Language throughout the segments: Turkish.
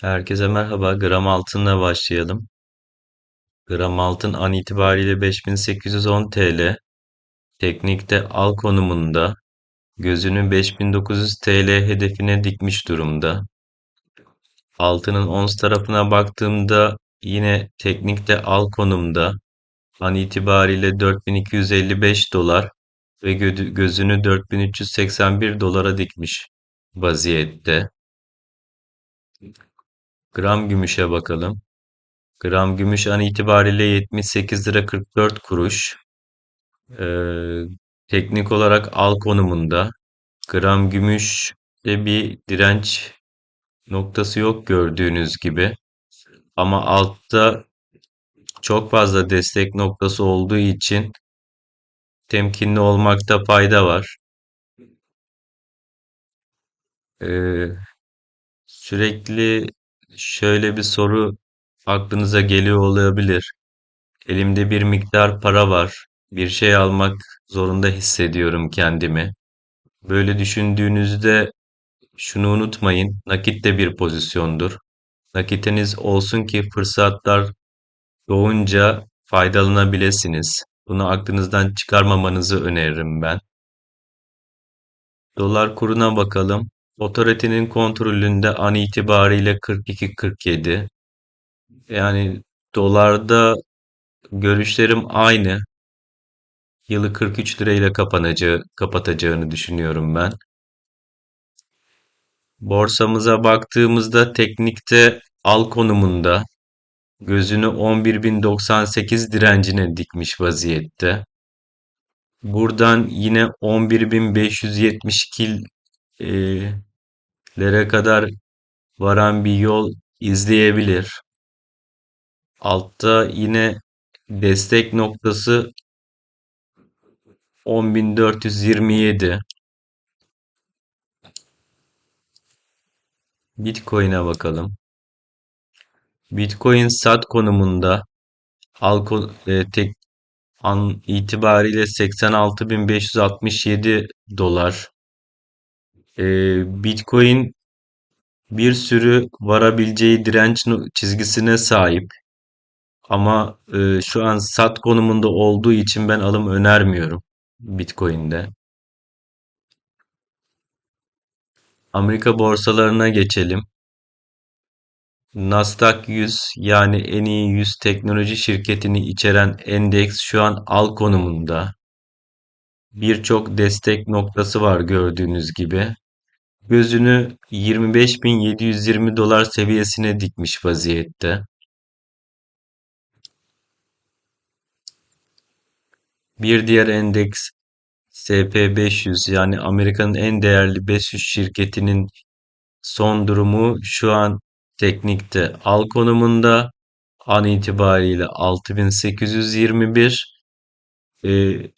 Herkese merhaba. Gram altınla başlayalım. Gram altın an itibariyle 5810 TL. Teknikte al konumunda. Gözünü 5900 TL hedefine dikmiş durumda. Altının ons tarafına baktığımda yine teknikte al konumda. An itibariyle 4255 dolar ve gözünü 4381 dolara dikmiş vaziyette. Gram gümüşe bakalım. Gram gümüş an itibariyle 78 lira 44 kuruş. Ee, teknik olarak al konumunda. Gram gümüşte bir direnç noktası yok gördüğünüz gibi. Ama altta çok fazla destek noktası olduğu için temkinli olmakta fayda var. Ee, sürekli şöyle bir soru aklınıza geliyor olabilir. Elimde bir miktar para var. Bir şey almak zorunda hissediyorum kendimi. Böyle düşündüğünüzde şunu unutmayın. Nakit de bir pozisyondur. Nakitiniz olsun ki fırsatlar doğunca faydalanabilirsiniz. Bunu aklınızdan çıkarmamanızı öneririm ben. Dolar kuruna bakalım. Otoritenin kontrolünde an itibariyle 42-47. Yani dolarda görüşlerim aynı. Yılı 43 lirayla kapanacağı, kapatacağını düşünüyorum ben. Borsamıza baktığımızda teknikte al konumunda gözünü 11.098 direncine dikmiş vaziyette. Buradan yine 11.572 e, lere kadar varan bir yol izleyebilir. Altta yine destek noktası 10.427. Bitcoin'e bakalım. Bitcoin sat konumunda al e, tek an itibariyle 86.567 dolar. E, Bitcoin bir sürü varabileceği direnç çizgisine sahip. Ama e, şu an sat konumunda olduğu için ben alım önermiyorum Bitcoin'de. Amerika borsalarına geçelim. Nasdaq 100 yani en iyi 100 teknoloji şirketini içeren endeks şu an al konumunda. Birçok destek noktası var gördüğünüz gibi. Gözünü 25.720 dolar seviyesine dikmiş vaziyette. Bir diğer endeks SP500 yani Amerika'nın en değerli 500 şirketinin son durumu şu an teknikte al konumunda an itibariyle 6821 ee,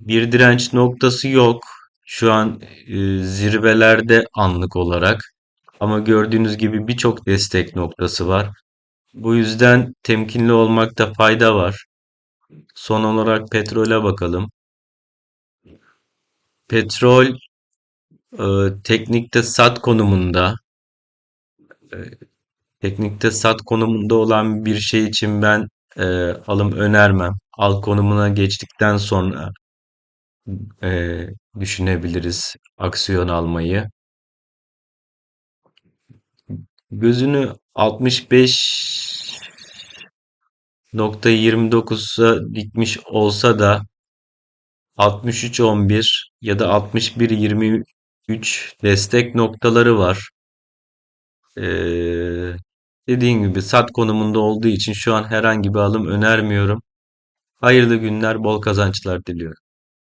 bir direnç noktası yok. Şu an e, zirvelerde anlık olarak ama gördüğünüz gibi birçok destek noktası var. Bu yüzden temkinli olmakta fayda var. Son olarak petrole bakalım. Petrol e, teknikte sat konumunda. E, teknikte sat konumunda olan bir şey için ben e, alım önermem. Al konumuna geçtikten sonra e, düşünebiliriz aksiyon almayı. Gözünü 65.29'a dikmiş olsa da 63.11 ya da 61.23 destek noktaları var. Ee, dediğim gibi sat konumunda olduğu için şu an herhangi bir alım önermiyorum. Hayırlı günler, bol kazançlar diliyorum.